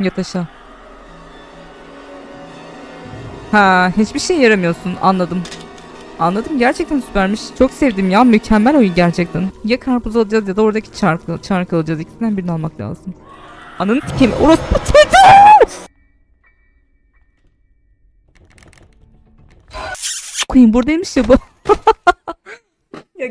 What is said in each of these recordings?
Yat aşağı. Ha hiçbir şey yaramıyorsun anladım. Anladım gerçekten süpermiş. Çok sevdim ya mükemmel oyun gerçekten. Ya karpuz alacağız ya da oradaki çarkı, çarkı alacağız. İkisinden birini almak lazım. Ananı sikeyim orospu çocuğu! Queen buradaymış ya bu.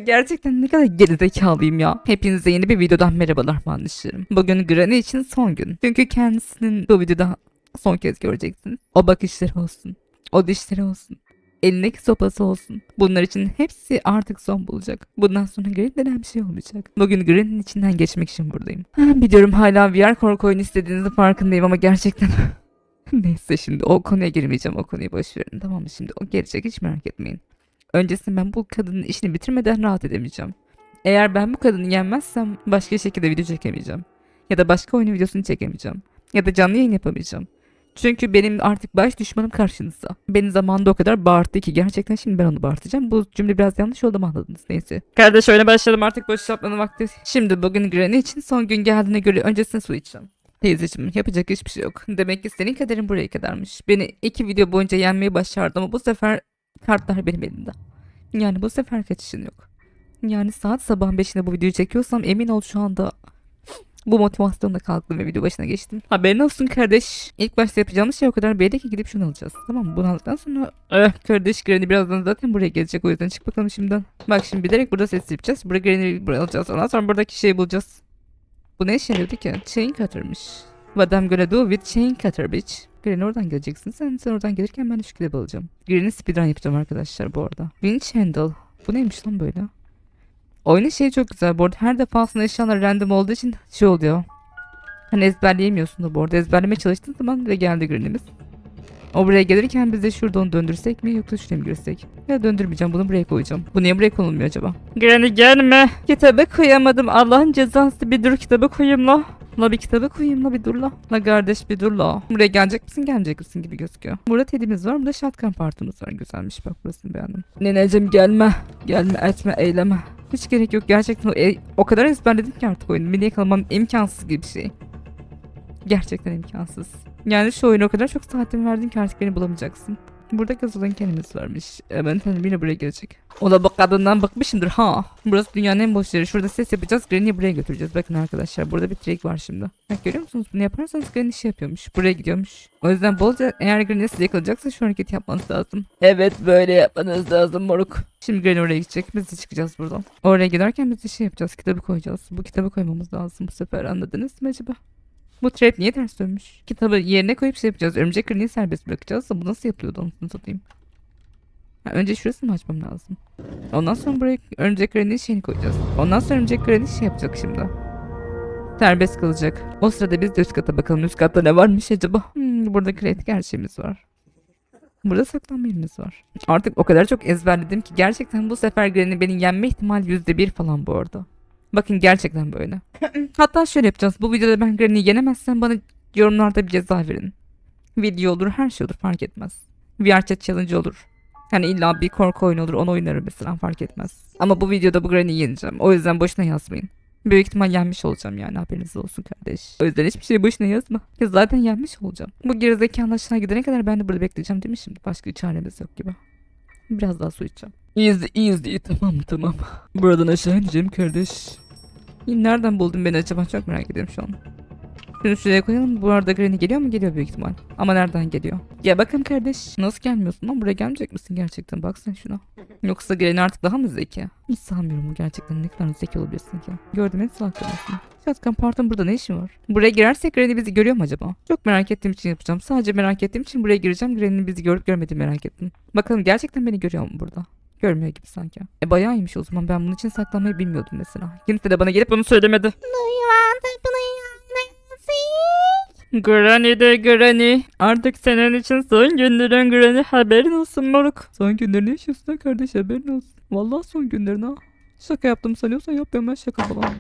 Gerçekten ne kadar gerizekalıyım ya. Hepinize yeni bir videodan merhabalar arkadaşlarım. Bugün Granny için son gün. Çünkü kendisinin bu videoda son kez göreceksiniz. O bakışları olsun. O dişleri olsun. Elindeki sopası olsun. Bunlar için hepsi artık son bulacak. Bundan sonra Granny denen bir şey olmayacak. Bugün Granny'nin içinden geçmek için buradayım. Biliyorum hala VR korku oyunu istediğinizin farkındayım ama gerçekten... Neyse şimdi o konuya girmeyeceğim. O konuyu boş verin. Tamam mı şimdi? O gelecek hiç merak etmeyin. Öncesinde ben bu kadının işini bitirmeden rahat edemeyeceğim. Eğer ben bu kadını yenmezsem başka şekilde video çekemeyeceğim. Ya da başka oyun videosunu çekemeyeceğim. Ya da canlı yayın yapamayacağım. Çünkü benim artık baş düşmanım karşınızda. Beni zamanında o kadar bağırttı ki gerçekten şimdi ben onu bağırtacağım. Bu cümle biraz yanlış oldu mu anladınız neyse. Kardeş oyuna başladım artık boş yapmanın vakti. Şimdi bugün Granny için son gün geldiğine göre öncesine su içeceğim. Teyzeciğim yapacak hiçbir şey yok. Demek ki senin kaderin buraya kadarmış. Beni iki video boyunca yenmeyi başardı ama bu sefer kartlar benim elimde. Yani bu sefer kaçışın yok. Yani saat sabah 5'inde bu videoyu çekiyorsam emin ol şu anda bu motivasyonla kalktım ve video başına geçtim. Haberin olsun kardeş. İlk başta yapacağımız şey o kadar belli ki gidip şunu alacağız. Tamam mı? Bunu aldıktan sonra eh kardeş Granny birazdan zaten buraya gelecek o yüzden çık bakalım şimdiden. Bak şimdi bilerek burada ses yapacağız. Buraya Granny'yi buraya alacağız. Ondan sonra buradaki şeyi bulacağız. Bu ne işe yarıyordu ki? Chain cutter'mış. What I'm gonna do with chain cutter bitch. Granny oradan geleceksin. Sen, sen oradan gelirken ben şu kitabı alacağım. Granny speedrun yapacağım arkadaşlar bu arada. Winch handle. Bu neymiş lan böyle? Oyunun şeyi çok güzel bu arada. Her defasında eşyalar random olduğu için şey oluyor. Hani ezberleyemiyorsun da bu arada. Ezberlemeye çalıştığın zaman ve geldi Granny'miz. O buraya gelirken biz de şurada onu döndürsek mi yoksa şuraya mı girsek? Ya döndürmeyeceğim bunu buraya koyacağım. Bu niye buraya konulmuyor acaba? Granny gelme. Kitabı koyamadım. Allah'ın cezası bir dur kitabı koyayım la. La bir kitabı koyayım la bir dur la. La kardeş bir dur la. Buraya gelecek misin gelmeyecek misin gibi gözüküyor. Burada tedimiz var. Burada shotgun partımız var. Güzelmiş bak burasını beğendim. Neneciğim gelme. Gelme etme eyleme. Hiç gerek yok gerçekten o, e- o kadar ezberledim ki artık oyunu. Milliye kalmam imkansız gibi bir şey. Gerçekten imkansız. Yani şu oyuna o kadar çok saatimi verdim ki artık beni bulamayacaksın. Burada yazılan kendimiz varmış. Hemen tanrım yine buraya gelecek. O da bu kadından bakmışımdır ha. Burası dünyanın en boş yeri. Şurada ses yapacağız. Granny'i buraya götüreceğiz. Bakın arkadaşlar burada bir trik var şimdi. Bak görüyor musunuz? Bunu yaparsanız Granny şey yapıyormuş. Buraya gidiyormuş. O yüzden bolca eğer Granny sizi yakalayacaksa şu hareketi yapmanız lazım. Evet böyle yapmanız lazım moruk. Şimdi Granny oraya gidecek. Biz de çıkacağız buradan. Oraya giderken biz de şey yapacağız. Kitabı koyacağız. Bu kitabı koymamız lazım bu sefer anladınız mı acaba? Bu trap niye ters dönmüş? Kitabı yerine koyup şey yapacağız. Örümcek kırını serbest bırakacağız bu nasıl yapılıyordu onu satayım. Ha, önce şurasını mı açmam lazım? Ondan sonra buraya örümcek kırının şeyini koyacağız. Ondan sonra örümcek kırını şey yapacak şimdi. Serbest kalacak. O sırada biz de üst kata bakalım. Üst katta ne varmış acaba? Hmm, burada kreatif her şeyimiz var. Burada saklanma yerimiz var. Artık o kadar çok ezberledim ki gerçekten bu sefer Granny beni yenme ihtimali yüzde bir falan bu arada. Bakın gerçekten böyle. Hatta şöyle yapacağız. Bu videoda ben Granny'i yenemezsem bana yorumlarda bir ceza verin. Video olur her şey olur fark etmez. VR chat challenge olur. Hani illa bir korku oyunu olur onu oynarım mesela fark etmez. Ama bu videoda bu Granny'i yeneceğim. O yüzden boşuna yazmayın. Büyük ihtimal yenmiş olacağım yani haberiniz olsun kardeş. O yüzden hiçbir şey boşuna yazma. Ya zaten yenmiş olacağım. Bu gerizekalı aşağı gidene kadar ben de burada bekleyeceğim değil mi şimdi? Başka bir çaremiz yok gibi. Biraz daha su içeceğim. Easy easy tamam tamam. Buradan aşağı ineceğim kardeş. Nereden buldun beni acaba çok merak ediyorum şu an. Şunu şuraya koyalım. Bu arada Granny geliyor mu? Geliyor büyük ihtimal. Ama nereden geliyor? Ya bakın kardeş. Nasıl gelmiyorsun lan? Buraya gelmeyecek misin gerçekten? Baksana şuna. Yoksa Granny artık daha mı zeki? Hiç sanmıyorum bu gerçekten ne kadar zeki olabilirsin ki. Gördüm en salaklanıyorsun. Shotgun Part'ın burada ne işi var? Buraya girersek Granny bizi görüyor mu acaba? Çok merak ettiğim için yapacağım. Sadece merak ettiğim için buraya gireceğim. Granny'nin bizi görüp görmediğini merak ettim. Bakalım gerçekten beni görüyor mu burada? Görmüyor gibi sanki. E bayağı iyiymiş o zaman. Ben bunun için saklanmayı bilmiyordum mesela. Kimse de bana gelip bunu söylemedi. Granny de Granny. Artık senin için son günlerin Granny. Haberin olsun moruk. Son günlerini yaşıyorsun ha kardeş haberin olsun. Vallahi son günlerin ha. Şaka yaptım sanıyorsan yapmıyorum ben şaka falan.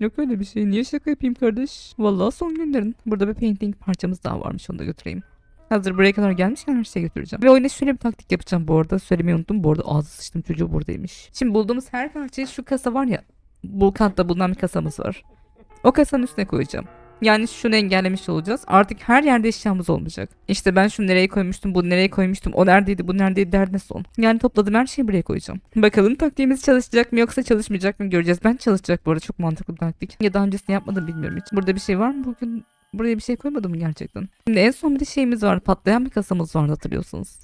Yok öyle bir şey. Niye şaka yapayım kardeş? Vallahi son günlerin. Burada bir painting parçamız daha varmış onu da götüreyim. Hazır buraya kadar gelmişken her şeyi götüreceğim. Ve oyuna şöyle bir taktik yapacağım bu arada. Söylemeyi unuttum. Bu arada ağzı sıçtım çocuğu buradaymış. Şimdi bulduğumuz her parçayı şu kasa var ya. Bulkant'ta bulunan bir kasamız var. O kasanın üstüne koyacağım. Yani şunu engellemiş olacağız. Artık her yerde eşyamız olmayacak. İşte ben şunu nereye koymuştum, bunu nereye koymuştum, o neredeydi, bu neredeydi derdine son. Yani topladığım her şeyi buraya koyacağım. Bakalım taktiğimiz çalışacak mı yoksa çalışmayacak mı göreceğiz. Ben çalışacak bu arada çok mantıklı bir taktik. Ya daha öncesini yapmadım bilmiyorum hiç. Burada bir şey var mı bugün? Buraya bir şey koymadım gerçekten? Şimdi en son bir şeyimiz var. Patlayan bir kasamız vardı hatırlıyorsunuz.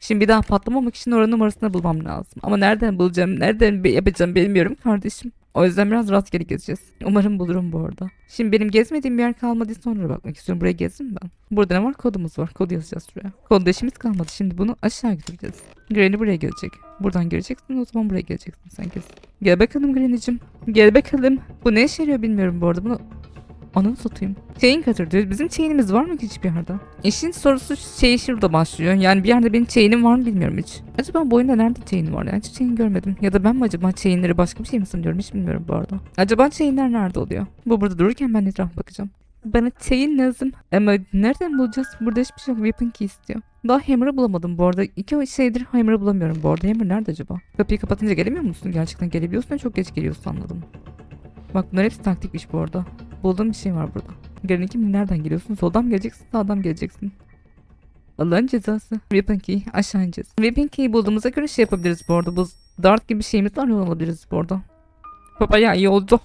Şimdi bir daha patlamamak için oranın numarasını bulmam lazım. Ama nereden bulacağım, nereden yapacağım bilmiyorum kardeşim. O yüzden biraz rastgele gezeceğiz. Umarım bulurum bu arada. Şimdi benim gezmediğim bir yer kalmadı sonra bakmak istiyorum. Buraya gezdim ben. Burada ne var? Kodumuz var. Kod yazacağız şuraya. Kodda işimiz kalmadı. Şimdi bunu aşağı götüreceğiz. Granny buraya gelecek. Buradan geleceksin o zaman buraya geleceksin sen kes. Gel bakalım Granny'cim. Gel bakalım. Bu ne işe yarıyor bilmiyorum bu arada. Bunu Ananı satayım. Chain cutter diyor. Bizim chain'imiz var mı ki hiçbir yerde? İşin sorusu şey şurada başlıyor. Yani bir yerde benim chain'im var mı bilmiyorum hiç. Acaba bu oyunda nerede chain var? Yani hiç chain görmedim. Ya da ben mi acaba chain'leri başka bir şey mi sanıyorum hiç bilmiyorum bu arada. Acaba chain'ler nerede oluyor? Bu burada dururken ben etrafa bakacağım. Bana chain lazım. Ama nereden bulacağız? Burada hiçbir şey yok. Weapon key istiyor. Daha hammer'ı bulamadım bu arada. İki şeydir hammer'ı bulamıyorum bu arada. Hammer nerede acaba? Kapıyı kapatınca gelemiyor musun? Gerçekten gelebiliyorsun da çok geç geliyorsun anladım. Bak bunlar hepsi taktikmiş bu arada. Bulduğum bir şey var burada. Gelen kim nereden geliyorsun? Soldan mı geleceksin sağdan mı geleceksin? Allah'ın cezası. Weapon key aşağı ineceğiz. Weapon key'i bulduğumuza göre şey yapabiliriz bu arada. Bu dart gibi şeyimiz var yol alabiliriz bu arada. Baba ya iyi oldu.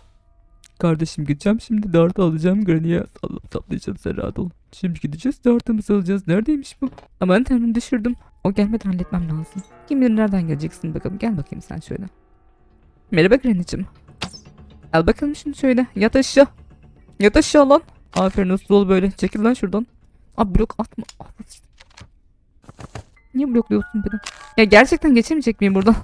Kardeşim gideceğim şimdi dart alacağım Granny'e Allah saplayacağız sen rahat ol. Şimdi gideceğiz dartımızı alacağız. Neredeymiş bu? Aman tanrım düşürdüm. O gelmeden halletmem lazım. Kim bilir nereden geleceksin bakalım. Gel bakayım sen şöyle. Merhaba Granny'cim. Al bakalım şunu şöyle. Yat aşağı. Yat aşağı lan. Aferin uslu ol böyle. Çekil lan şuradan. Abi blok atma. Niye blokluyorsun beni? Ya gerçekten geçemeyecek miyim buradan?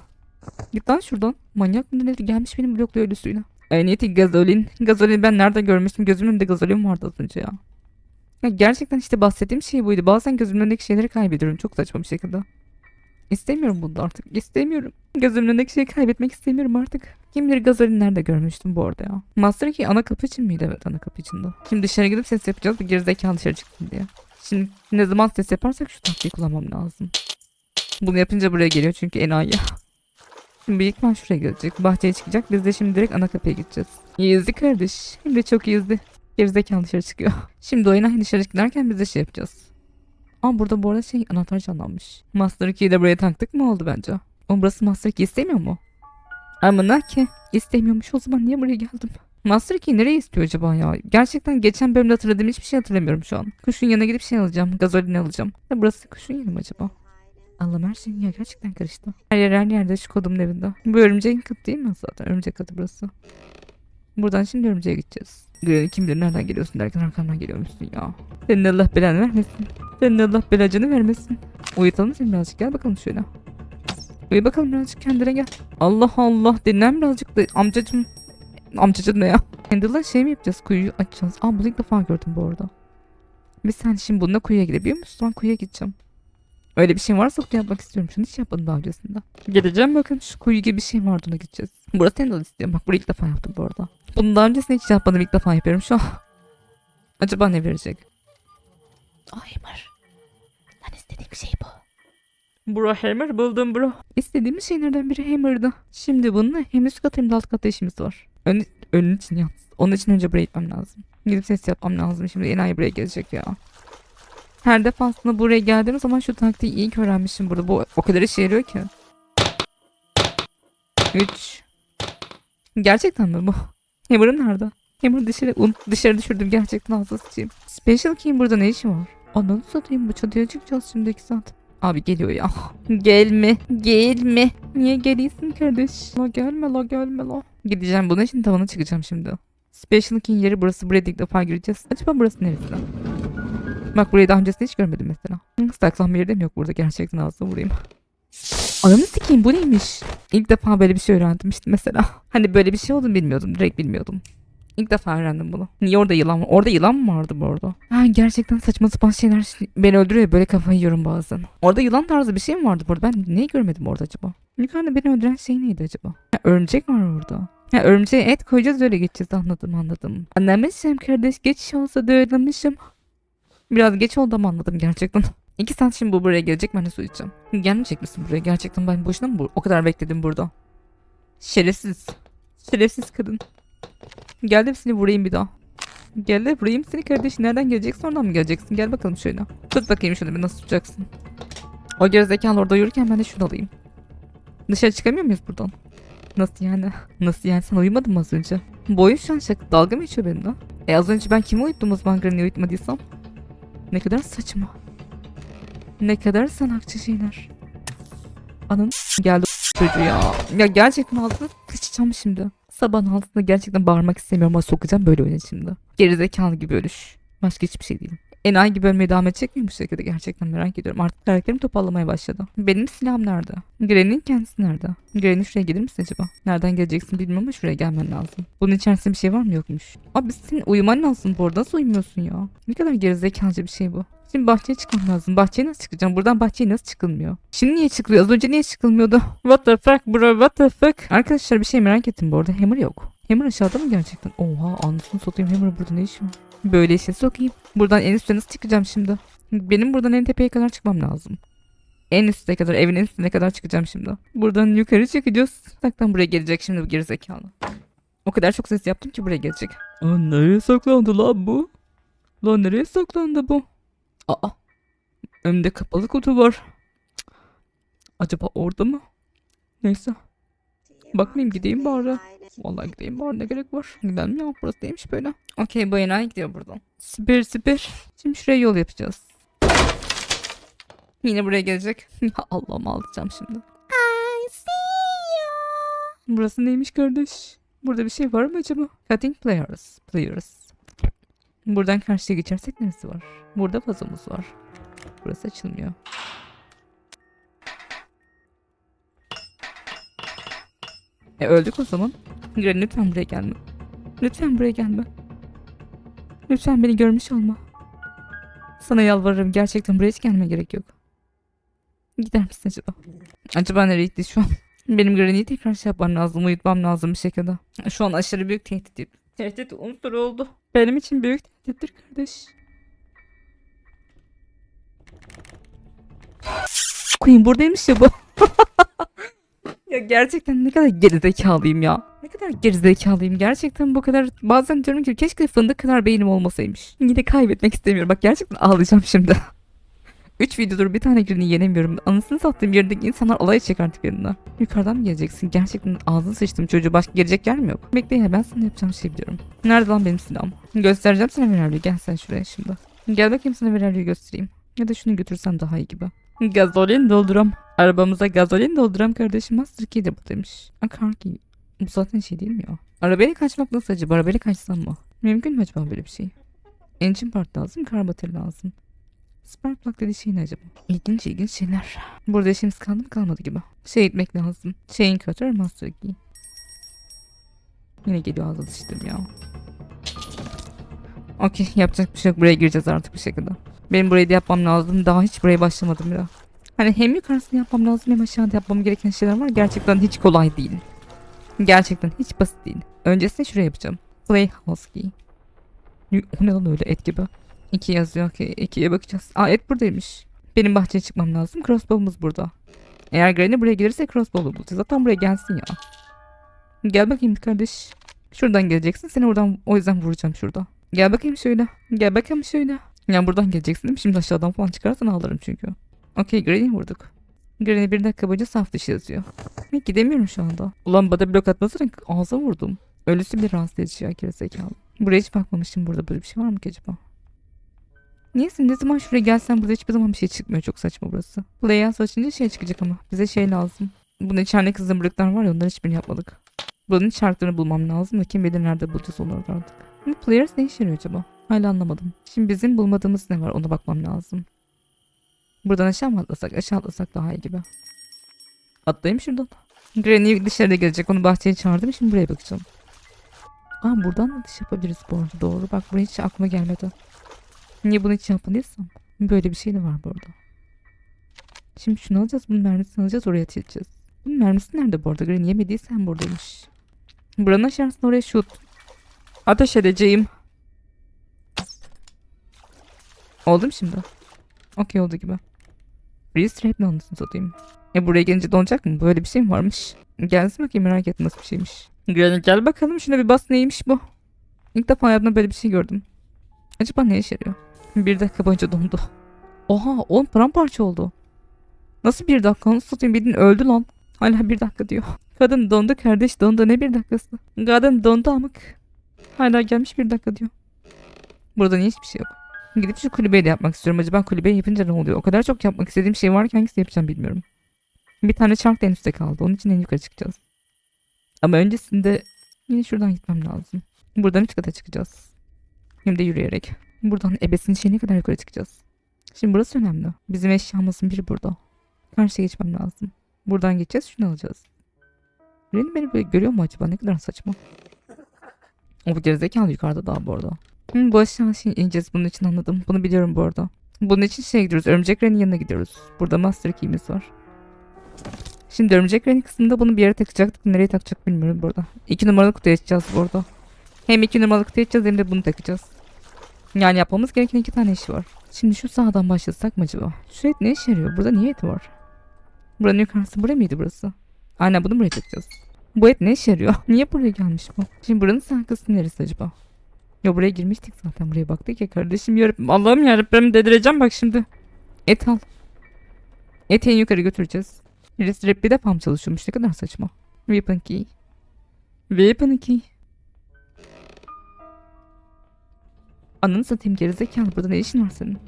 Git lan şuradan. Manyak mı nedir? Gelmiş benim blokluyor ölüsüyle. En iyisi gazolin. Gazolin ben nerede görmüştüm? Gözümün önünde gazolin vardı az önce ya. Ya gerçekten işte bahsettiğim şey buydu. Bazen gözümün önündeki şeyleri kaybediyorum çok saçma bir şekilde. İstemiyorum bunu artık. İstemiyorum. Gözümün önündeki şeyi kaybetmek istemiyorum artık. Kim bilir gazolin nerede görmüştüm bu arada ya. Master Key ana kapı için miydi? Evet ana kapı içinde. Şimdi dışarı gidip ses yapacağız. Bir gerizekalı dışarı çıksın diye. Şimdi ne zaman ses yaparsak şu taktiği kullanmam lazım. Bunu yapınca buraya geliyor çünkü enayi. Şimdi ihtimal şuraya gelecek. Bahçeye çıkacak. Biz de şimdi direkt ana kapıya gideceğiz. İyiyizdi kardeş. Hem de çok iyiyizdi. Gerizekalı dışarı çıkıyor. Şimdi o enayi dışarı giderken biz de şey yapacağız. Ama burada bu arada şey anahtar canlanmış. Master Key'i de buraya taktık mı oldu bence? O burası Master Key istemiyor mu? Amına ki. istemiyormuş o zaman niye buraya geldim? Master Key nereye istiyor acaba ya? Gerçekten geçen bölümde hatırladığım hiçbir şey hatırlamıyorum şu an. Kuşun yanına gidip şey alacağım. Gazolin alacağım. Ya burası kuşun yanı mı acaba? Allah'ım her şey ya gerçekten karıştı. Her yer her yerde şu kodumun evinde. Bu örümceğin katı değil mi zaten? Örümcek katı burası. Buradan şimdi örümceğe gideceğiz. Granny kim bilir nereden geliyorsun derken arkamdan geliyormuşsun ya. Senin Allah belanı vermesin. Senin Allah belacını vermesin. Uyutalım seni birazcık gel bakalım şöyle. Uyu bakalım birazcık kendine gel. Allah Allah dinlen birazcık da amcacım. Amcacım ne ya? Candle'la şey mi yapacağız kuyuyu açacağız. Aa bunu ilk defa gördüm bu arada. Biz sen şimdi bununla kuyuya gidebiliyor musun? Ben kuyuya gideceğim. Öyle bir şey varsa bunu yapmak istiyorum. Şunu hiç yapmadım daha öncesinde. Geleceğim bakın şu kuyu gibi bir şey vardı ona gideceğiz. Burası Candle istiyorum. Bak burayı ilk defa yaptım bu arada. Bunu daha öncesinde hiç yapmadım ilk defa yapıyorum şu an. Acaba ne verecek? O Hammer. Lan istediğim şey bu. Bro hammer buldum bro. İstediğimiz şeylerden biri hammer'dı. Şimdi bununla hem üst kat hem de alt kat işimiz var. Ön, önün için yalnız. Onun için önce buraya gitmem lazım. Gidip ses yapmam lazım. Şimdi enayi buraya gelecek ya. Her defasında buraya geldiğim zaman şu taktiği iyi ki öğrenmişim burada. Bu o kadar işe yarıyor ki. 3 Gerçekten mi bu? Hammer'ım nerede? Hammer'ı dışarı, un- dışarı düşürdüm gerçekten ağzı. Special Key'in burada ne işi var? Ananı satayım bu çatıya çıkacağız şimdi iki saat. Abi geliyor ya. Gelme. Gelme. Niye geliyorsun kardeş? La gelme la gelme la. Gideceğim buna için tavana çıkacağım şimdi. Special Key'in yeri burası. Buraya ilk defa gireceğiz. Acaba burası neresi? Bak burayı daha öncesinde hiç görmedim mesela. Hı, Saklanma yeri de mi yok burada gerçekten ağzına vurayım. Ananı sikeyim bu neymiş? İlk defa böyle bir şey öğrendim işte mesela. Hani böyle bir şey olduğunu bilmiyordum. Direkt bilmiyordum. İlk defa öğrendim bunu. Niye orada yılan var? Orada yılan mı vardı bu arada? Ha, gerçekten saçma sapan şeyler beni öldürüyor. Böyle kafayı yiyorum bazen. Orada yılan tarzı bir şey mi vardı bu arada? Ben neyi görmedim orada acaba? Yukarıda beni öldüren şey neydi acaba? Ha, örümcek var orada. Ha, örümceğe et koyacağız öyle geçeceğiz anladım anladım. Anlamışım kardeş geç olsa da öğrenmişim. Biraz geç oldu ama anladım gerçekten. İki saat şimdi bu buraya gelecek ben de su içeceğim. Gelmeyecek misin buraya? Gerçekten ben boşuna mı bu- o kadar bekledim burada? Şerefsiz. Şerefsiz kadın. Gel de seni vurayım bir daha. Gel de vurayım seni kardeş. Nereden geleceksin oradan mı geleceksin? Gel bakalım şöyle. Tut bakayım şunu bir nasıl tutacaksın. O gerizekalı orada yürürken ben de şunu alayım. Dışarı çıkamıyor muyuz buradan? Nasıl yani? Nasıl yani sen uyumadın mı az önce? Bu oyun şu an şaka. Dalga mı geçiyor benimle? E az önce ben kimi uyuttum o zaman Granny'i uyutmadıysam? Ne kadar saçma. Ne kadar sanatçı şeyler. Anın geldi çocuğu ya. Ya gerçekten ağzına sıçacağım şimdi. Sabahın altında gerçekten bağırmak istemiyorum ama sokacağım böyle oyuna şimdi. Gerizekalı gibi ölüş. Başka hiçbir şey değil. Enayi gibi ölmeye devam edecek miyim bu şekilde gerçekten merak ediyorum. Artık karakterim toparlamaya başladı. Benim silahım nerede? Granny'nin kendisi nerede? Granny şuraya gelir misin acaba? Nereden geleceksin bilmiyorum ama şuraya gelmen lazım. Bunun içerisinde bir şey var mı yokmuş? Abi senin uyuman lazım bu arada. Nasıl uyumuyorsun ya? Ne kadar gerizekalıca bir şey bu. Şimdi bahçeye çıkmam lazım. Bahçeye nasıl çıkacağım? Buradan bahçeye nasıl çıkılmıyor? Şimdi niye çıkılıyor? Az önce niye çıkılmıyordu? What the fuck bro? What the fuck? Arkadaşlar bir şey merak ettim bu arada. Hammer yok. Hammer aşağıda mı gerçekten? Oha anasını satayım Hammer burada ne işi var? Böyle işe sokayım. Buradan en üstte nasıl çıkacağım şimdi? Benim buradan en tepeye kadar çıkmam lazım. En üstte kadar, evin en üstüne kadar çıkacağım şimdi. Buradan yukarı çıkacağız. Taktan buraya gelecek şimdi bu gerizekalı. O kadar çok ses yaptım ki buraya gelecek. Aa, nereye saklandı lan bu? Lan nereye saklandı bu? Aa. Önümde kapalı kutu var. Cık. Acaba orada mı? Neyse. Bakmayayım gideyim bari. Vallahi gideyim bari ne gerek var. Gidelim ya burası neymiş böyle. Okey bu enayi gidiyor buradan. Süper süper. Şimdi şuraya yol yapacağız. Yine buraya gelecek. Allah'ım ağlayacağım şimdi. I see you. Burası neymiş kardeş? Burada bir şey var mı acaba? Cutting players. Players. Buradan karşıya geçersek neresi var? Burada vazomuz var. Burası açılmıyor. E öldük o zaman. Granny lütfen buraya gelme. Lütfen buraya gelme. Lütfen beni görmüş olma. Sana yalvarırım gerçekten buraya hiç gelmeye gerek yok. Gider misin acaba? Acaba nereye gitti şu an? Benim Granny'yi tekrar şey yapmam lazım, uyutmam lazım bir şekilde. Şu an aşırı büyük tehdit. Tehdit unsuru oldu. Benim için büyük tehdittir kardeş. Queen buradaymış ya bu. ya gerçekten ne kadar gerizekalıyım ya. Ne kadar gerizekalıyım gerçekten bu kadar. Bazen diyorum ki keşke fındık kadar beynim olmasaymış. Yine kaybetmek istemiyorum. Bak gerçekten ağlayacağım şimdi. 3 videodur bir tane girini yenemiyorum. Anasını sattığım yerdeki insanlar alay edecek artık benimle. Yukarıdan mı geleceksin? Gerçekten ağzını sıçtım çocuğu. Başka gelecek yer mi yok? Bekle ya ben sana yapacağım şey biliyorum. Nerede lan benim silahım? Göstereceğim sana Viralyo'yu. Gel sen şuraya şimdi. Gel bakayım sana Viralyo'yu göstereyim. Ya da şunu götürsen daha iyi gibi. Gazolin dolduram. Arabamıza gazolin dolduram kardeşim. Master Key de buradaymış. A car key. Bu zaten şey değil mi ya? Arabayla kaçmak nasıl acaba? Arabayla kaçsam mı? Mümkün mü acaba böyle bir şey? Engine part lazım, kar bateri lazım. Spark plug dediği şey ne acaba? İlginç ilginç şeyler. Burada işimiz kaldı mı kalmadı gibi. Şey gitmek lazım. Chain cutter, master key. Yine geliyor ağzı sıçtım ya. Okey yapacak bir şey yok. Buraya gireceğiz artık bir şekilde. Benim burayı da yapmam lazım. Daha hiç buraya başlamadım ya. Hani hem yukarısını yapmam lazım hem aşağıda yapmam gereken şeyler var. Gerçekten hiç kolay değil. Gerçekten hiç basit değil. Öncesinde şuraya yapacağım. Playhouse key. Ne lan öyle et gibi. İki yazıyor ki ikiye bakacağız. Aa et buradaymış. Benim bahçeye çıkmam lazım. Crossbow'umuz burada. Eğer Granny buraya gelirse crossbow'u bulacağız. Zaten buraya gelsin ya. Gel bakayım kardeş. Şuradan geleceksin. Seni oradan o yüzden vuracağım şurada. Gel bakayım şöyle. Gel bakayım şöyle. Ya buradan geleceksin değil mi? Şimdi aşağıdan falan çıkarsan ağlarım çünkü. Okey Granny'i vurduk. Granny bir dakika boyunca saf dışı yazıyor. Ve gidemiyorum şu anda. Ulan bana blok atmasına ağza vurdum. Ölüsü bir rahatsız edici ya gerizekalı. Buraya hiç bakmamıştım burada böyle bir şey var mı ki acaba? Niyeyse ne zaman şuraya gelsen burada hiçbir zaman bir şey çıkmıyor. Çok saçma burası. Playhouse açınca şey çıkacak ama. Bize şey lazım. Bunun içerideki zımbırıklar var ya onların hiçbirini yapmadık. Bunun şartlarını bulmam lazım da kim bilir nerede bulacağız onları da artık. Bu players ne işe yarıyor acaba? Hala anlamadım. Şimdi bizim bulmadığımız ne var ona bakmam lazım. Buradan aşağı mı atlasak? Aşağı atlasak daha iyi gibi. Atlayayım şuradan. Granny dışarıda gelecek. Onu bahçeye çağırdım. Şimdi buraya bakacağım. Aa buradan da dış yapabiliriz bu arada. Doğru. Bak buraya hiç aklıma gelmedi. Niye bunu hiç yapmadıysam? Böyle bir şey de var bu arada. Şimdi şunu alacağız. Bunun mermisini alacağız. Oraya atacağız. Bunun mermisi nerede bu arada? Granny yemediysen buradaymış. Buranın aşağısına oraya şut. Ateş edeceğim. Oldu mu şimdi? Okey oldu gibi. Freeze trap ne anlasını satayım. E buraya gelince donacak mı? Böyle bir şey mi varmış? Gelsin bakayım merak etme nasıl bir şeymiş. Gel, gel bakalım şuna bir bas neymiş bu. İlk defa hayatımda böyle bir şey gördüm. Acaba ne işe yarıyor? Bir dakika boyunca dondu. Oha oğlum paramparça oldu. Nasıl bir dakika? Nasıl satayım bildiğin öldü lan. Hala bir dakika diyor. Kadın dondu kardeş dondu ne bir dakikası. Kadın dondu amık. Hala gelmiş bir dakika diyor. Burada niye hiçbir şey yok. Gidip şu kulübeyi de yapmak istiyorum. Acaba kulübeyi yapınca ne oluyor? O kadar çok yapmak istediğim şey var ki hangisini yapacağım bilmiyorum. Bir tane çark da en üstte kaldı. Onun için en yukarı çıkacağız. Ama öncesinde yine şuradan gitmem lazım. Buradan üç kata çıkacağız. Hem de yürüyerek. Buradan ebesinin şeyine kadar yukarı çıkacağız. Şimdi burası önemli. Bizim eşyamızın biri burada. Karşıya geçmem lazım. Buradan geçeceğiz şunu alacağız. Beni beni böyle görüyor mu acaba? Ne kadar saçma. O bu gerizekalı yukarıda daha bu arada. Hı, bu aşağı şey ineceğiz bunun için anladım. Bunu biliyorum bu arada. Bunun için şeye gidiyoruz. Örümcek Ren'in yanına gidiyoruz. Burada Master Key'imiz var. Şimdi Örümcek Ren'in kısmında bunu bir yere takacaktık. Nereye takacak bilmiyorum burada. İki numaralı kutuya açacağız bu arada. Hem iki numaralı kutuya açacağız hem de bunu takacağız. Yani yapmamız gereken iki tane iş var. Şimdi şu sağdan başlasak mı acaba? Şu et ne işe yarıyor? Burada niye et var? Buranın yukarısı buraya mıydı burası? Aynen bunu buraya takacağız. Bu et ne işe yarıyor? Niye buraya gelmiş bu? Şimdi buranın sağ kısmı neresi acaba? Ya buraya girmiştik zaten buraya baktık ya kardeşim yarabbim. Allah'ım yarabbim dedireceğim bak şimdi. Et al. Eti en yukarı götüreceğiz. Birisi rap bir defa mı çalışıyormuş ne kadar saçma. Weapon key. Weapon key. Ananı satayım gerizekalı burada ne işin var senin?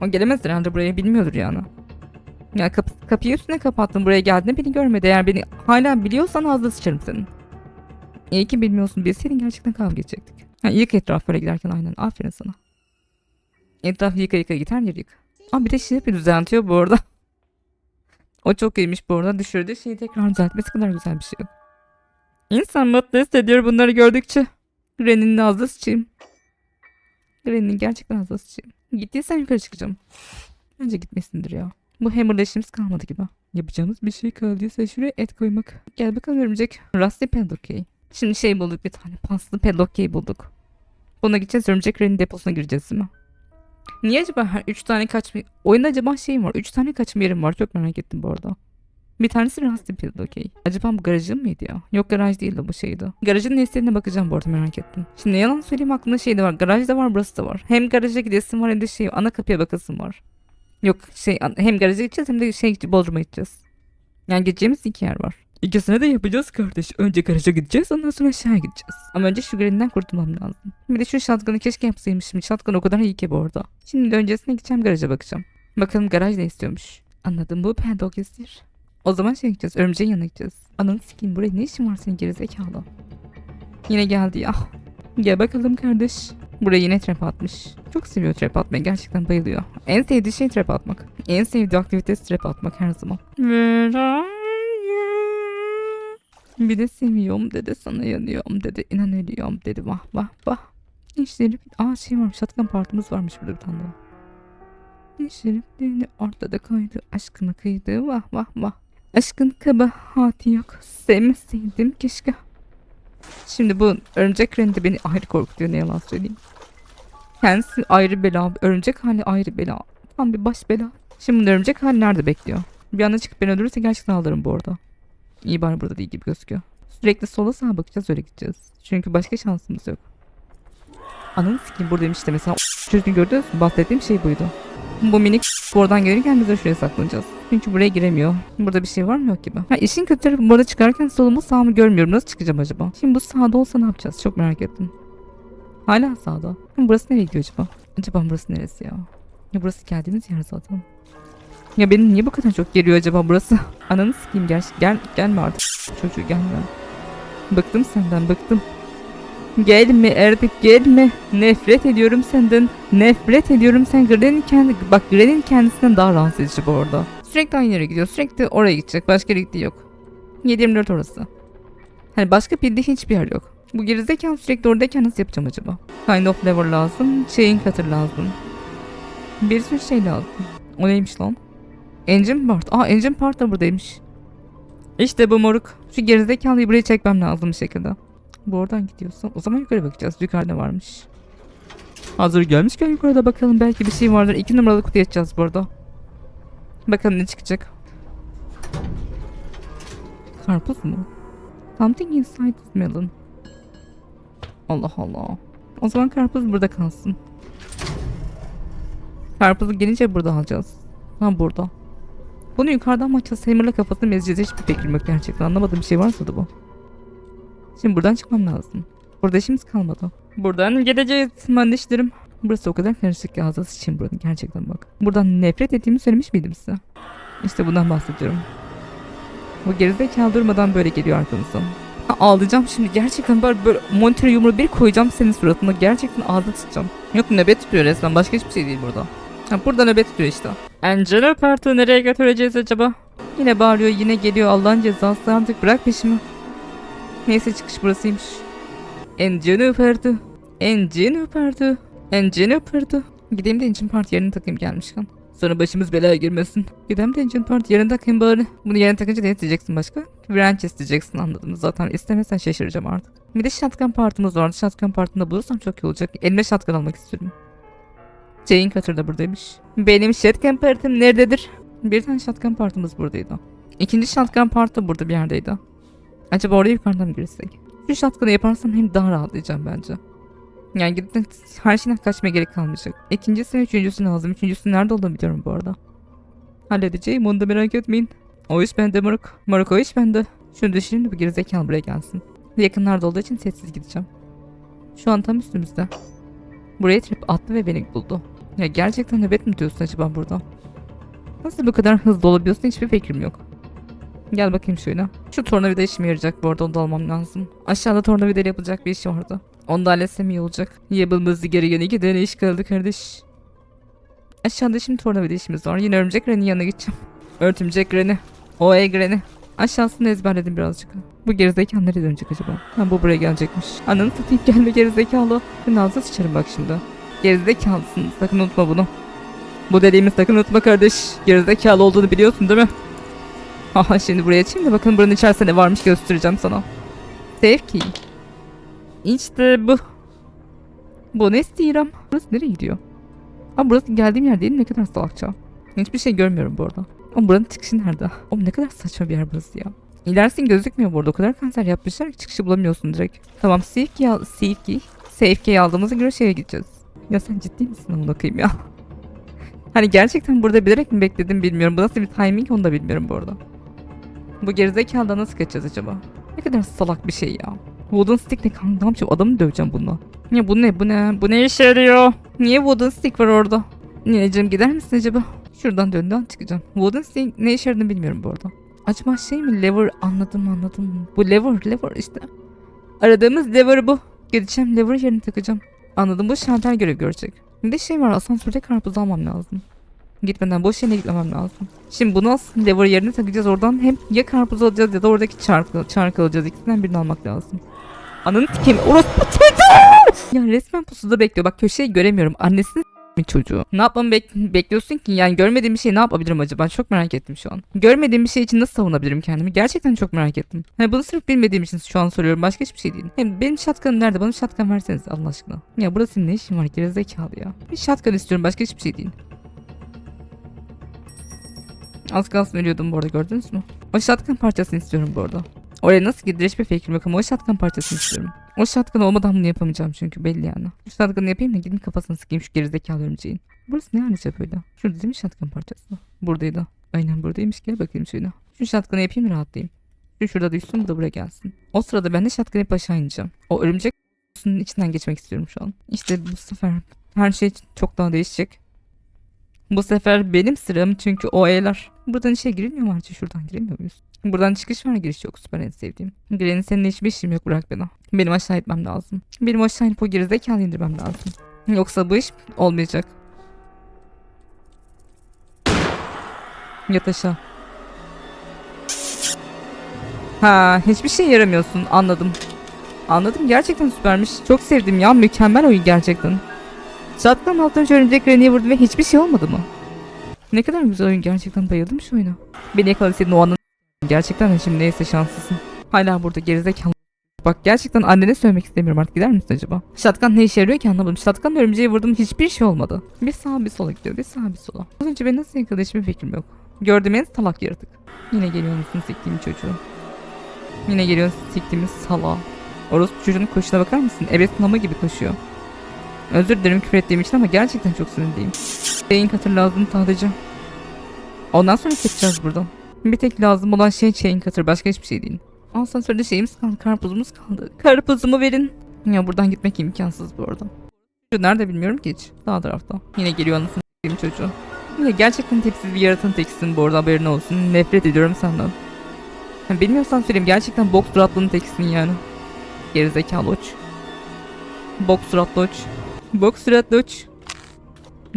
O gelemez herhalde buraya bilmiyordur yani. Ya kapı, kapıyı üstüne kapattın buraya geldiğinde beni görmedi. Eğer beni hala biliyorsan ağzına sıçarım senin. İyi ki bilmiyorsun bilseydin gerçekten kavga edecektik. Ha, yık etrafı böyle giderken aynen aferin sana. Etrafı yıka yıka git her yeri yık. Aa bir de yapıyor düzeltiyor bu arada. o çok iyiymiş bu arada düşürdüğü şeyi tekrar düzeltmesi kadar güzel bir şey. İnsan mutlu hissediyor bunları gördükçe. Ren'in ağzına sıçayım. Ren'in gerçekten sıçayım. Gittiysen yukarı çıkacağım. Bence gitmesindir ya. Bu hammer'da işimiz kalmadı gibi. Yapacağımız bir şey kaldıysa şuraya et koymak. Gel bakalım örümcek. Rusty Padlock Key. Şimdi şey bulduk bir tane. Paslı Padlock Key bulduk. Buna gideceğiz örümcek Ren'in deposuna gireceğiz değil mi? Niye acaba her 3 tane kaçma... Oyunda acaba şeyim var. 3 tane kaçma yerim var. Çok merak ettim bu arada. Bir tanesi Rusty Padlock Key. Acaba bu garajın mıydı ya? Yok garaj değil de bu şeydi. Garajın ne istediğine bakacağım bu arada merak ettim. Şimdi yalan söyleyeyim aklımda şey de var. Garaj da var burası da var. Hem garaja gidesim var hem de şey ana kapıya bakasım var. Yok şey hem garaja gideceğiz hem de şey Bodrum'a gideceğiz. Yani gideceğimiz iki yer var. İkisini de yapacağız kardeş. Önce garaja gideceğiz ondan sonra aşağı gideceğiz. Ama önce şu graninden kurtulmam lazım. Bir de şu shotgun'ı keşke yapsaymışım. Shotgun o kadar iyi ki bu arada. Şimdi öncesine gideceğim garaja bakacağım. Bakalım garaj ne istiyormuş. Anladım bu padlock istiyor. O zaman şey gideceğiz. Örümceğin yanına gideceğiz. Ananı sikeyim buraya ne işin var senin gerizekalı? Yine geldi ya. Gel bakalım kardeş. Buraya yine trap atmış. Çok seviyor trap atmayı. Gerçekten bayılıyor. En sevdiği şey trap atmak. En sevdiği aktivitesi trap atmak her zaman. Bir de seviyorum dedi sana yanıyorum dedi. İnan ölüyorum dedi. Vah vah vah. İşleri... Aa şey var. Shotgun partımız varmış burada bir tane daha. İşleri ortada koydu. Aşkını kıydı. Vah vah vah. Aşkın kabahati yok. Sevmeseydim keşke. Şimdi bu örümcek rendi beni ayrı korkutuyor ne yalan söyleyeyim. Kendisi ayrı bela, örümcek hali ayrı bela. Tam bir baş bela. Şimdi bu örümcek hali nerede bekliyor? Bir anda çıkıp beni öldürürse gerçekten ağlarım bu arada. İyi bari burada değil gibi gözüküyor. Sürekli sola sağa bakacağız öyle gideceğiz. Çünkü başka şansımız yok. Ananı sikeyim buradayım işte mesela. Çocuğunu gördünüz mü? Bahsettiğim şey buydu. Bu minik oradan gelirken biz de şuraya saklanacağız. Çünkü buraya giremiyor. Burada bir şey var mı yok gibi. Ha işin kötü tarafı burada çıkarken solumu sağımı görmüyorum. Nasıl çıkacağım acaba? Şimdi bu sağda olsa ne yapacağız? Çok merak ettim. Hala sağda. Burası nereye gidiyor acaba? Acaba burası neresi ya? Ya burası geldiğimiz yer zaten. Ya beni niye bu kadar çok geliyor acaba burası? Ananı sikeyim gel, gel gelme artık. Çocuğu gelme. Bıktım senden bıktım. Gelme artık gelme. Nefret ediyorum senden. Nefret ediyorum sen Granny'nin kendi bak Granny'nin kendisinden daha rahatsız edici bu arada. Sürekli aynı yere gidiyor. Sürekli oraya gidecek. Başka yere gittiği yok. 7-24 orası. Hani başka bildiği hiçbir yer yok. Bu gerizekalı sürekli oradayken nasıl yapacağım acaba? Kind of lever lazım. Chain cutter lazım. Bir sürü şey lazım. O neymiş lan? Engine part. Aa engine part da buradaymış. İşte bu moruk. Şu gerizekalıyı buraya çekmem lazım bir şekilde. Bu oradan gidiyorsa o zaman yukarı bakacağız. Yukarıda varmış. Hazır gelmişken yukarıda bakalım belki bir şey vardır. İki numaralı kutuya açacağız burada. Bakalım ne çıkacak. Karpuz mu? Something inside this melon. Allah Allah. O zaman karpuz burada kalsın. Karpuzu gelince burada alacağız. Ha burada. Bunu yukarıdan mı açacağız? Hammer'la kafasını ezeceğiz. Hiçbir fikrim yok gerçekten. Anlamadığım bir şey varsa da bu. Şimdi buradan çıkmam lazım. Burada işimiz kalmadı. Buradan gideceğiz. Ben işlerim. Burası o kadar karışık ki ağzı için buranın gerçekten bak. Buradan nefret ettiğimi söylemiş miydim size? İşte bundan bahsediyorum. Bu gerizekalı durmadan böyle geliyor arkamızdan. Ha, ağlayacağım şimdi gerçekten böyle, böyle monitör yumruğu bir koyacağım senin suratına. Gerçekten ağzı tutacağım. Yok nöbet tutuyor resmen başka hiçbir şey değil burada. Ha, burada nöbet tutuyor işte. Angelo Parto nereye götüreceğiz acaba? Yine bağırıyor yine geliyor Allah'ın cezası artık bırak peşimi. Neyse çıkış burasıymış. Angelo Parto. Angelo Parto. Angelo Parto. Gideyim de Engine Part yerini takayım gelmişken. Sonra başımız belaya girmesin. Gidelim de Engine Part yerini takayım bari. Bunu yerine takınca ne isteyeceksin başka? Wrench isteyeceksin anladım. Zaten istemesen şaşıracağım artık. Bir de shotgun partımız vardı. Shotgun partını bulursam çok iyi olacak. Elime shotgun almak istiyorum. Jane Cutter da buradaymış. Benim shotgun partım nerededir? Bir tane shotgun partımız buradaydı. İkinci shotgun part da burada bir yerdeydi. Acaba oraya yukarıdan mı girsek? Şu shotgun'ı yaparsam hem daha rahatlayacağım bence. Yani gidip her şeyden kaçmaya gerek kalmayacak. İkincisi ve üçüncüsü lazım. Üçüncüsü nerede olduğunu biliyorum bu arada. Halledeceğim onu da merak etmeyin. O iş bende moruk. Moruk o iş bende. Şunu düşünün de bu gerizekalı buraya gelsin. Yakınlarda olduğu için sessiz gideceğim. Şu an tam üstümüzde. Buraya trip attı ve beni buldu. Ya gerçekten nöbet mi diyorsun acaba burada? Nasıl bu kadar hızlı olabiliyorsun hiçbir fikrim yok. Gel bakayım şöyle. Şu tornavida işime yarayacak bu arada onu da almam lazım. Aşağıda tornavida yapılacak bir iş vardı. Onu da halletsem iyi olacak. Yapılması gereken iki tane iş kaldı kardeş. Aşağıda şimdi tornavida işimiz var. Yine örümcek Ren'in yanına gideceğim. Örtümcek Ren'i. O Egren'i. Aşağısını ezberledim birazcık. Bu gerizekalı nereye dönecek acaba? Ha bu buraya gelecekmiş. Ananı satayım gelme gerizekalı. Ağzına sıçarım bak şimdi. Gerizekalısın sakın unutma bunu. Bu dediğimi sakın unutma kardeş. Gerizekalı olduğunu biliyorsun değil mi? Aha şimdi buraya açayım da bakın buranın içerisinde ne varmış göstereceğim sana. Sevki. İşte bu. Bu ne istiyorum? Burası nereye gidiyor? Aa burası geldiğim yer değil? Ne kadar salakça. Hiçbir şey görmüyorum bu arada. Ama buranın çıkışı nerede? Oğlum ne kadar saçma bir yer burası ya. İlersin gözükmüyor bu arada. O kadar kanser yapmışlar ki çıkışı bulamıyorsun direkt. Tamam safe'yi al safe'yi. Safe'yi aldığımıza göre şeye gideceğiz. Ya sen ciddi misin onu bakayım ya? Hani gerçekten burada bilerek mi bekledim bilmiyorum. Bu nasıl bir timing onu da bilmiyorum bu arada. Bu gerizekalıdan nasıl kaçacağız acaba? Ne kadar salak bir şey ya. Wooden stick ne kanka ne yapacağım adamı döveceğim bununla. Ya bu ne bu ne bu ne işe yarıyor? Niye wooden stick var orada? Nineciğim gider misin acaba? Şuradan döndüğün çıkacağım. Wooden stick ne işe yaradığını bilmiyorum bu arada. Acaba şey mi lever anladım anladım. Bu lever lever işte. Aradığımız lever bu. Gideceğim lever yerini takacağım. Anladım bu şalter görev görecek. Bir de şey var asansörde karpuz almam lazım. Gitmeden boş yerine gitmemem lazım. Şimdi bunu lever yerine takacağız oradan hem ya karpuz alacağız ya da oradaki çarkı, çarkı alacağız. İkisinden birini almak lazım. Ananı sikeyim orospu çocuğu! Ya resmen pusuda bekliyor. Bak köşeyi göremiyorum. Annesini mi çocuğu? Ne yapmamı bek- bekliyorsun ki? Yani görmediğim bir şey ne yapabilirim acaba? Çok merak ettim şu an. Görmediğim bir şey için nasıl savunabilirim kendimi? Gerçekten çok merak ettim. Hani bunu sırf bilmediğim için şu an soruyorum. Başka hiçbir şey değil. Hem benim şatkanım nerede? Bana şatkan verseniz Allah aşkına. Ya burası ne işin var? Gerizekalı ya. Bir şatkan istiyorum. Başka hiçbir şey değil. Az kalsın ölüyordum bu arada gördünüz mü? O şatkan parçasını istiyorum bu arada. Oraya nasıl gidilir hiçbir fikrim yok ama o şatkan parçasını istiyorum. O şatkan olmadan bunu yapamayacağım çünkü belli yani. Şu şatkanı yapayım da gidin kafasını sıkayım şu gerizekalı örümceğin. Burası ne ayrıca böyle? Şurada değil mi şatkan parçası? Buradaydı. Aynen buradaymış gel bakayım şöyle. Şu şatkanı yapayım rahatlayayım. Şu şurada düşsün bu da buraya gelsin. O sırada ben de şatkanı yapıp aşağı ineceğim. O örümcek içinden geçmek istiyorum şu an. İşte bu sefer her şey çok daha değişecek. Bu sefer benim sıram çünkü o e'ler. Buradan işe girilmiyor mu artık? Şuradan giremiyor muyuz? Buradan çıkış var giriş yok süper en sevdiğim. Granny senin hiçbir işim yok bırak beni. Benim aşağı itmem lazım. Benim aşağı inip o gerizekalı indirmem lazım. Yoksa bu iş olmayacak. Yat aşağı. Ha hiçbir şey yaramıyorsun anladım. Anladım gerçekten süpermiş. Çok sevdim ya mükemmel oyun gerçekten. Shotgun altın önce örümcek Granny'e vurdu ve hiçbir şey olmadı mı? Ne kadar güzel oyun gerçekten bayıldım şu oyuna. Beni yakalasaydın o anın Gerçekten şimdi neyse şanslısın. Hala burada gerizekalı. Bak gerçekten annene söylemek istemiyorum artık gider misin acaba? Şatkan ne işe yarıyor ki anlamadım. Şatkan örümceği vurdum hiçbir şey olmadı. Bir sağa bir sola gidiyor bir sağa bir sola. Az önce beni nasıl yakaladı hiçbir fikrim yok. Gördüğüm en salak yaratık. Yine geliyor musun siktiğim çocuğu. Yine geliyor siktiğimiz salağa. Orospu çocuğun koşuna bakar mısın? Evet nama gibi koşuyor. Özür dilerim küfür ettiğim için ama gerçekten çok sinirliyim. Chain cutter lazım sadece. Ondan sonra geçeceğiz buradan. Bir tek lazım olan şey chain cutter başka hiçbir şey değil. Asansörde şeyimiz kaldı karpuzumuz kaldı. Karpuzumu verin. Ya buradan gitmek imkansız bu arada. Nerede bilmiyorum ki hiç. Sağ tarafta. Yine geliyor anasını s**eyim çocuğu. Ya gerçekten tipsiz bir yaratığın tekisin bu arada haberin olsun. Nefret ediyorum senden. Ha, bilmiyorsan söyleyeyim gerçekten bok suratlının tekisin yani. Gerizekalı uç. Bok suratlı uç. Bok suratlı uç.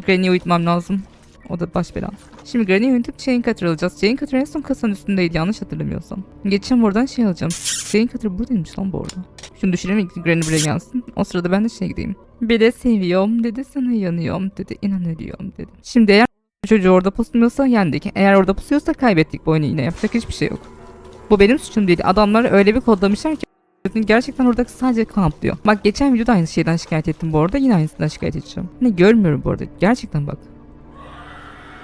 Granny'i uyutmam lazım. O da baş belası. Şimdi Granny'i uyutup Chain Cutter alacağız. Chain Cutter en son kasanın üstündeydi yanlış hatırlamıyorsam. Geçeceğim oradan şey alacağım. Chain Cutter buradaymış lan bu arada. Şunu düşürelim Granny buraya gelsin. O sırada ben de şey gideyim. Bir de seviyorum dedi sana yanıyorum dedi inan ölüyorum dedi. Şimdi eğer çocuğu orada pusmuyorsa yendik. Eğer orada pusuyorsa kaybettik bu oyunu yine yapacak hiçbir şey yok. Bu benim suçum değil. Adamlar öyle bir kodlamışlar ki gerçekten orada sadece kamplıyor. Bak geçen videoda aynı şeyden şikayet ettim bu arada. Yine aynısından şikayet edeceğim. Ne görmüyorum bu arada. Gerçekten bak.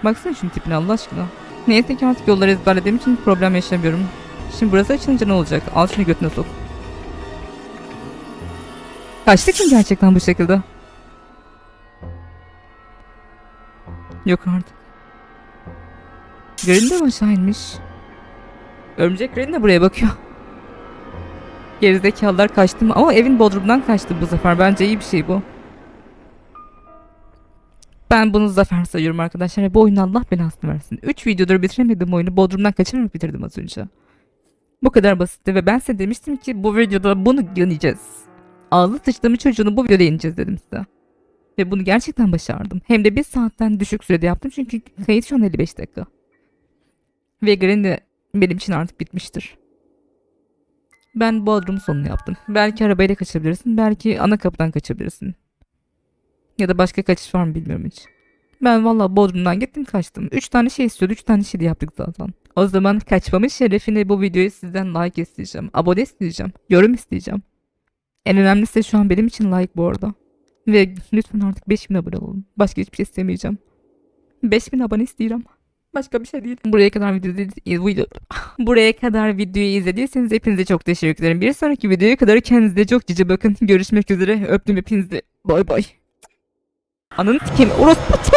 Baksana şunun tipine Allah aşkına. Neyse ki artık yolları ezberlediğim için problem yaşamıyorum. Şimdi burası açılınca ne olacak? Al şunu götüne sok. Kaçtık mı gerçekten bu şekilde? Yok artık. Gölün de aşağı inmiş? Örümcek Gölün de buraya bakıyor. Gerizekalılar kaçtı mı? Ama evin bodrumdan kaçtı bu sefer. Bence iyi bir şey bu. Ben bunu zafer sayıyorum arkadaşlar. Bu oyunu Allah belasını versin. 3 videodur bitiremedim oyunu. Bodrumdan kaçarak bitirdim az önce. Bu kadar basitti ve ben size demiştim ki bu videoda bunu yeneceğiz. Ağlı sıçtığımı çocuğunu bu videoda yeneceğiz dedim size. Ve bunu gerçekten başardım. Hem de bir saatten düşük sürede yaptım çünkü kayıt şu an 55 dakika. Ve Granny benim için artık bitmiştir. Ben Bodrum sonunu yaptım. Belki arabayla kaçabilirsin, belki ana kapıdan kaçabilirsin. Ya da başka kaçış var mı bilmiyorum hiç. Ben valla Bodrum'dan gittim kaçtım. Üç tane şey istiyordu, üç tane şey de yaptık zaten. O zaman kaçmamın şerefine bu videoyu sizden like isteyeceğim. Abone isteyeceğim. Yorum isteyeceğim. En önemlisi de şu an benim için like bu arada. Ve lütfen artık 5000 abone olun. Başka hiçbir şey istemeyeceğim. 5000 abone istiyorum. Başka bir şey değil. Buraya kadar videoyu, video, buraya kadar videoyu izlediyseniz hepinize çok teşekkür ederim. Bir sonraki videoya kadar kendinize çok cici bakın. Görüşmek üzere. Öptüm hepinizi. Bay bay. Ananı sikeyim. Orospu